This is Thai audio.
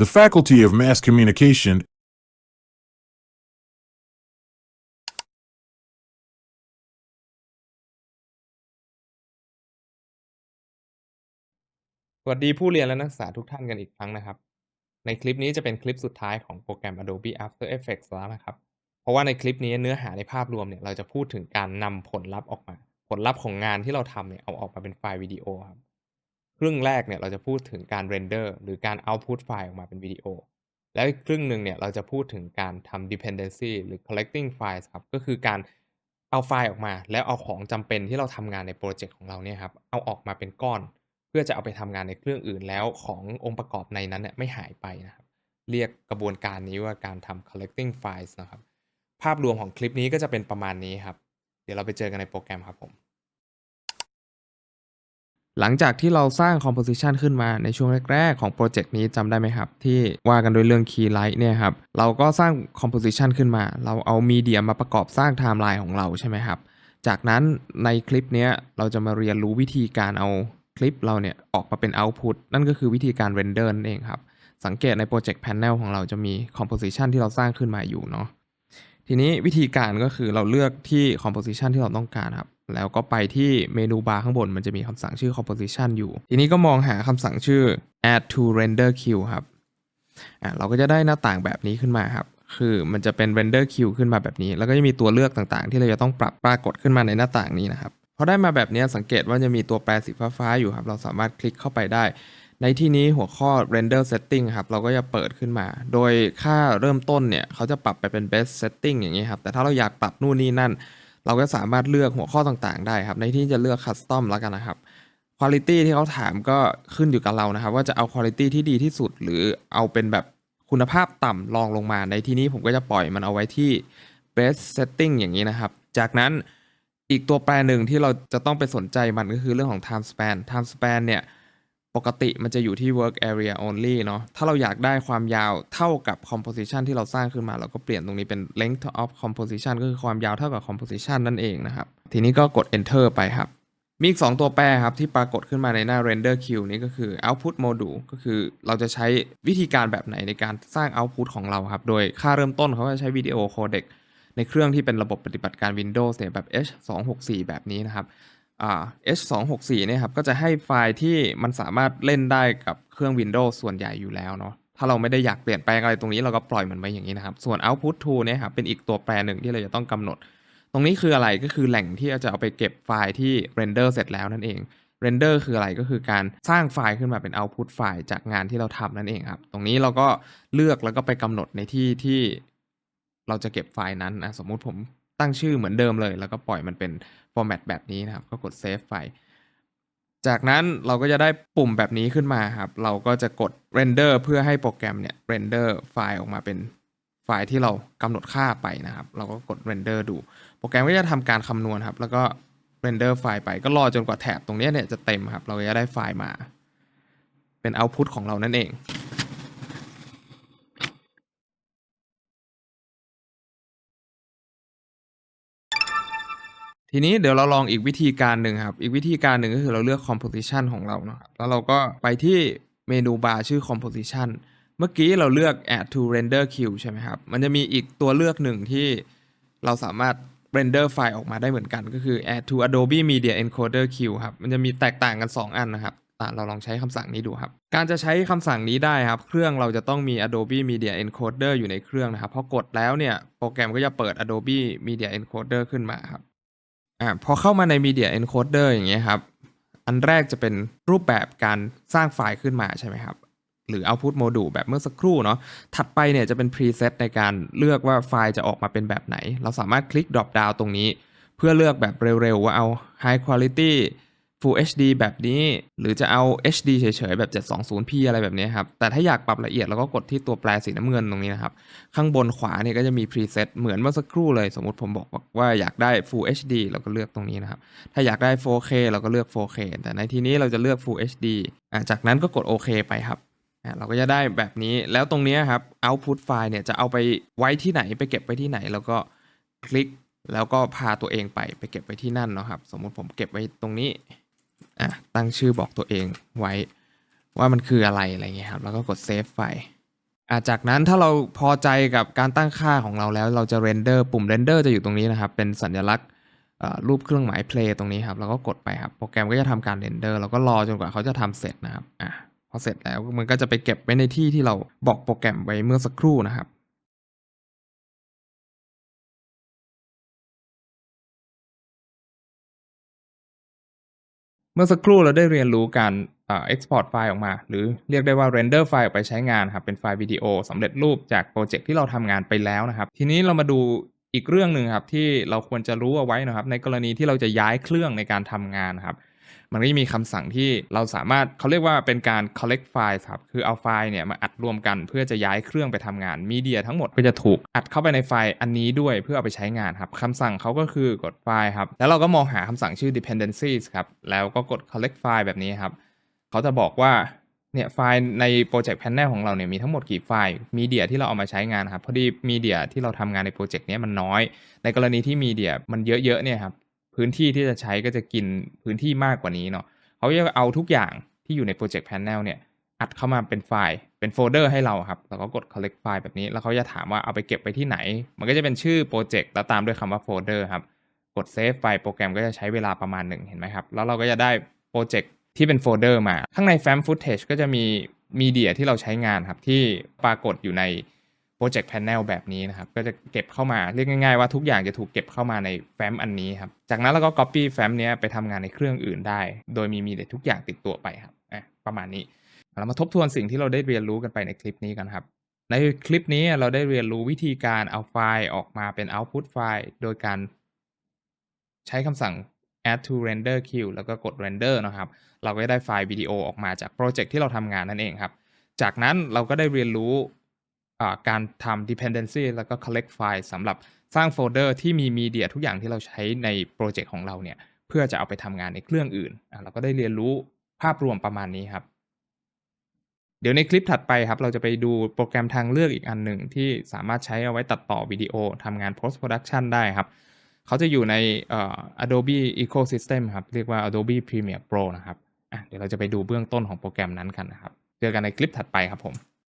The Faculty of Mass Communication สวัสดีผู้เรียนและนักศึกษาทุกท่านกันอีกครั้งนะครับ ในคลิปนี้จะเป็นคลิปสุดท้ายของโปรแกรม Adobe After Effects แล้วนะครับ เพราะว่าในคลิปนี้เนื้อหาในภาพรวมเนี่ยเราจะพูดถึงการนำผลลัพธ์ออกมา ผลลัพธ์ของงานที่เราทำเนี่ยเอาออกมาเป็นไฟล์วิดีโอครับ ครึ่งแรกเนี่ยเราจะพูดถึงการเรนเดอร์หรือการ output ไฟล์ออกมาเป็นวิดีโอ แล้วอีกครึ่งหนึ่งเนี่ยเราจะพูดถึงการทำ dependency หรือ collecting files ครับ ก็คือการเอาไฟล์ออกมา แล้วเอาของจำเป็นที่เราทำงานในโปรเจกต์ของเราเนี่ยครับ เอาออกมาเป็นก้อน เพื่อจะเอาไปทำงานในเครื่องอื่นแล้วขององค์ประกอบในนั้นเนี่ยไม่หายไปนะครับ เรียกกระบวนการนี้ว่าการทำ collecting files นะครับ ภาพรวมของคลิปนี้ก็จะเป็นประมาณนี้ครับ เดี๋ยวเราไปเจอกันในโปรแกรมครับผม หลังจากที่เราสร้าง composition ขึ้นมาในช่วงแรก ๆ ของโปรเจกต์นี้จำได้ไหมครับ ที่ว่ากันด้วยเรื่อง key light เนี่ยครับ เราก็สร้าง composition ขึ้นมา เราเอามีเดียมาประกอบสร้าง timeline ของเราใช่ไหมครับ จากนั้นในคลิปนี้เราจะมาเรียนรู้วิธีการเอาคลิปเราเนี่ยออกมาเป็น output นั่นก็คือวิธีการ render นั่นเองครับ สังเกตใน project panel ของเราจะมี composition ที่เราสร้างขึ้นมาอยู่เนาะทีนี้วิธีการก็คือเราเลือกที่ composition ที่เราต้องการครับ แล้วก็ไปที่เมนูบาร์ข้างบนมันจะมีคำสั่งชื่อ composition อยู่ ทีนี้ก็มองหาคำสั่งชื่อ add to render queue ครับอะเราก็จะได้หน้าต่างแบบนี้ขึ้นมาครับ คือมันจะเป็น render queue ขึ้นมาแบบนี้ แล้วก็จะมีตัวเลือกต่างๆ ที่เราจะต้องปรับปรากฏขึ้นมาในหน้าต่างนี้นะครับพอได้มาแบบนี้สังเกตว่าจะมีตัวแปรสีฟ้าๆอยู่ครับ เราสามารถคลิกเข้าไปได้ ในที่นี้หัวข้อ render setting ครับ เราก็จะเปิดขึ้นมา โดยค่าเริ่มต้นเนี่ย เขาจะปรับไปเป็น best setting อย่างนี้ครับ แต่ถ้าเราอยากปรับนู่นนี่นั่น เราก็สามารถเลือกหัวข้อต่างๆ ได้ครับ ในที่จะเลือก custom แล้วกันนะครับ quality ที่เขาถามก็ขึ้นอยู่กับเรานะครับ ว่าจะเอา quality ที่ดีที่สุด หรือเอาเป็นแบบคุณภาพต่ำรองลงมาในที่นี้ผมก็จะปล่อยมันเอาไว้ที่ best setting อย่างนี้นะครับ จากนั้นอีกตัวแปรหนึ่งที่เราจะต้องไปสนใจมันก็คือเรื่องของ time span time span เนี่ย ปกติมันจะอยู่ที่ work area only เนาะ ถ้าเราอยากได้ความยาวเท่ากับ composition ที่เราสร้างขึ้นมา เราก็เปลี่ยนตรงนี้เป็น length of composition ก็คือความยาวเท่ากับ composition นั่นเองนะครับ ทีนี้ก็กด enter ไปครับ มีอีก 2 ตัวแปรครับ ที่ปรากฏขึ้นมาในหน้า render queue นี้ก็คือ output module ก็คือเราจะใช้วิธีการแบบไหนในการสร้าง output ของเราครับ โดยค่าเริ่มต้นเขาจะใช้วิดีโอโคเด็กในเครื่องที่เป็นระบบปฏิบัติการ Windows เนี่ยแบบ H264 แบบนี้นะครับ อ่า H264 เนี่ยครับก็จะให้ไฟล์ที่มันสามารถเล่นได้กับเครื่อง Windows ส่วนใหญ่อยู่แล้วเนาะถ้าเราไม่ได้อยากเปลี่ยนแปลงอะไรตรงนี้เราก็ปล่อยมันไว้อย่างนี้นะครับ ส่วน output to เนี่ยครับเป็นอีกตัวแปรหนึ่งที่เราจะต้องกำหนด ตรงนี้คืออะไรก็คือแหล่งที่จะเอาไปเก็บไฟล์ที่ render เสร็จแล้วนั่นเอง render คืออะไรก็คือการสร้างไฟล์ขึ้นมาเป็น output ไฟล์จากงานที่เราทำนั่นเองครับ ตรงนี้เราก็เลือกแล้วก็ไปกำหนดในที่ที่เราจะเก็บไฟล์นั้นนะสมมุติผม ตั้งชื่อเหมือนเดิมเลย แล้วก็ปล่อยมันเป็น format แบบนี้นะครับ ก็กด save ไฟล์จากนั้นเราก็จะได้ปุ่มแบบนี้ขึ้นมาครับ เราก็จะกด render เพื่อให้โปรแกรมเนี่ย render ไฟล์ออกมาเป็นไฟล์ที่เรากำหนดค่าไปนะครับ เราก็กด render ดู โปรแกรมก็จะทำการคำนวณครับ แล้วก็ render ไฟล์ไป ก็รอจนกว่าแถบตรงนี้เนี่ยจะเต็มครับ เราก็จะได้ไฟล์มา เป็น output ของเรานั่นเอง ทีนี้เดี๋ยวเราลองอีกวิธีการหนึ่งครับ อีกวิธีการหนึ่งก็คือเราเลือก composition ของเรานะครับ แล้วเราก็ไปที่เมนูบาร์ชื่อ composition เมื่อกี้เราเลือก add to render queue ใช่ไหมครับ มันจะมีอีกตัวเลือกหนึ่งที่เราสามารถ render ไฟล์ออกมาได้เหมือนกัน ก็คือ add to Adobe Media Encoder queue ครับ มันจะมีแตกต่างกัน 2 อันนะครับเราลองใช้คำสั่งนี้ดูครับ การจะใช้คำสั่งนี้ได้ครับ เครื่องเราจะต้องมี Adobe Media Encoder อยู่ในเครื่องนะครับ พอกดแล้วเนี่ย โปรแกรมก็จะเปิด Adobe Media Encoder ขึ้นมาครับ อ่าพอเข้ามาใน Media Encoder อย่างเงี้ยครับ อันแรกจะเป็นรูปแบบการสร้างไฟล์ขึ้นมาใช่ไหมครับ หรือ Output Module แบบเมื่อสักครู่เนาะถัดไปเนี่ยจะเป็น Preset ในการเลือกว่าไฟล์จะออกมาเป็นแบบไหน เราสามารถคลิก Drop Down ตรงนี้ เพื่อเลือกแบบเร็วๆว่าเอา High Quality Full HD แบบนี้ หรือจะเอา HD เฉยๆ แบบ 720p อะไรแบบนี้ครับ แต่ถ้าอยากปรับละเอียดเราก็กดที่ตัวแปรสีน้ำเงินตรงนี้นะครับ ข้างบนขวาเนี่ยก็จะมี preset เหมือนเมื่อสักครู่เลย สมมติผมบอกว่าอยากได้ Full HD เราก็เลือกตรงนี้นะครับ ถ้าอยากได้ 4K เราก็เลือก 4K แต่ในที่นี้เราจะเลือก Full HD อจากนั้นก็กดโอเคไปครับเราก็จะได้แบบนี้ แล้วตรงนี้ครับ output file เนี่ยจะเอาไปไว้ที่ไหนไปเก็บไว้ที่ไหน แล้วก็คลิกแล้วก็พาตัวเองไปไปเก็บไว้ที่นั่นเนาะครับ สมมุติผมเก็บไว้ตรงนี้ อะตั้งชื่อบอกตัวเองไว้ ว่ามันคืออะไรอะไรเงี้ยครับแล้วก็กดเซฟไฟล์อ่าจากนั้นถ้าเราพอใจกับการตั้งค่าของเราแล้ว เราจะเรนเดอร์ปุ่มเรนเดอร์จะอยู่ตรงนี้นะครับ เป็นสัญลักษณ์อ่อรูปเครื่องหมาย play ตรงนี้ครับเราก็กดไปครับโปรแกรมก็จะทำการเรนเดอร์เราก็รอจนกว่าเขาจะทำเสร็จนะครับอะพอเสร็จแล้วมันก็จะไปเก็บไว้ในที่ที่เราบอกโปรแกรมไว้เมื่อสักครู่นะครับ มื่อสักครู่เราได้เรียนรู้การเอ่อ export ไฟล์ออกมา หรือเรียกได้ว่า render ไฟล์ออกไปใช้งานครับเป็นไฟล์วิดีโอสำเร็จรูปจากโปรเจกต์ที่เราทำงานไปแล้วนะครับ ทีนี้เรามาดูอีกเรื่องหนึ่งครับที่เราควรจะรู้เอาไว้นะครับ ในกรณีที่เราจะย้ายเครื่องในการทำงานนะครับ มันก็จะมีคำสั่งที่เราสามารถเขาเรียกว่าเป็นการ collect file ครับ คือเอาไฟล์เนี่ยมาอัดรวมกันเพื่อจะย้ายเครื่องไปทำงานมีเดียทั้งหมดก็จะถูกอัดเข้าไปในไฟล์อันนี้ด้วยเพื่อเอาไปใช้งานครับคำสั่งเขาก็คือกดไฟล์ครับ แล้วเราก็มองหาคำสั่งชื่อ dependencies ครับ แล้วก็กด collect file แบบนี้ครับ เขาจะบอกว่าเนี่ยไฟล์ในโปรเจกต์แพนเนลของเราเนี่ยมีทั้งหมดกี่ไฟล์มีเดียที่เราเอามาใช้งานครับพอดีมีเดียที่เราทำงานในโปรเจกต์นี้มันน้อย ในกรณีที่มีเดียมันเยอะๆเนี่ยครับ พื้นที่ที่จะใช้ก็จะกินพื้นที่มากกว่านี้เนาะเขาจะเอาทุกอย่างที่อยู่ในโปรเจกต์แพนเนลเนี่ยอัดเข้ามาเป็นไฟล์เป็นโฟลเดอร์ให้เราครับแล้วก็กด collect ไฟล์แบบนี้ แล้วเขาจะถามว่าเอาไปเก็บไปที่ไหน มันก็จะเป็นชื่อโปรเจกต์แล้วตามด้วยคำว่าโฟลเดอร์ครับกดเซฟไปโปรแกรมก็จะใช้เวลาประมาณหนึ่งเห็นไหมครับ แล้วเราก็จะได้โปรเจกต์ที่เป็นโฟลเดอร์มา ข้างใน FAM Footage ก็จะมีมีเดียที่เราใช้งานครับที่ปรากฏอยู่ใน โปรเจกต์แพนเนลแบบนี้นะครับ ก็จะเก็บเข้ามาเรียกง่าย ๆ ว่าทุกอย่างจะถูกเก็บเข้ามาใน FAM อันนี้ครับ จากนั้นเราก็ Copy FAM เนี้ไปทำงานในเครื่องอื่นได้ โดยมีมีเดทุกอย่างติดตัวไปครับอะประมาณนี้เรามาทบทวนสิ่งที่เราได้เรียนรู้กันไปในคลิปนี้กันครับ ในคลิปนี้เราได้เรียนรู้วิธีการเอาไฟล์ออกมาเป็น output ไฟล์ โดยการใช้คำสั่ง add to render queue แล้วก็กด render นะครับ เราก็ได้ไฟล์วิดีโอออกมาจากโปรเจกต์ที่เราทำงานนั่นเองครับ จากนั้นเราก็ได้เรียนรู้ การทำ dependency แล้วก็ collect ไฟล์สำหรับสร้างโฟลเดอร์ที่มีมีเดียทุกอย่างที่เราใช้ในโปรเจกต์ของเราเนี่ย เพื่อจะเอาไปทำงานในเครื่องอื่นอะเราก็ได้เรียนรู้ภาพรวมประมาณนี้ครับ เดี๋ยวในคลิปถัดไปครับ เราจะไปดูโปรแกรมทางเลือกอีกอันหนึ่งที่สามารถใช้เอาไว้ตัดต่อวิดีโอทำงาน post production ได้ครับ เขาจะอยู่ใน Adobe Ecosystem ครับ เรียกว่า Adobe Premiere Pro นะครับอะเดี๋ยวเราจะไปดูเบื้องต้นของโปรแกรมนั้นกันนะครับ เจอกันในคลิปถัดไปครับผม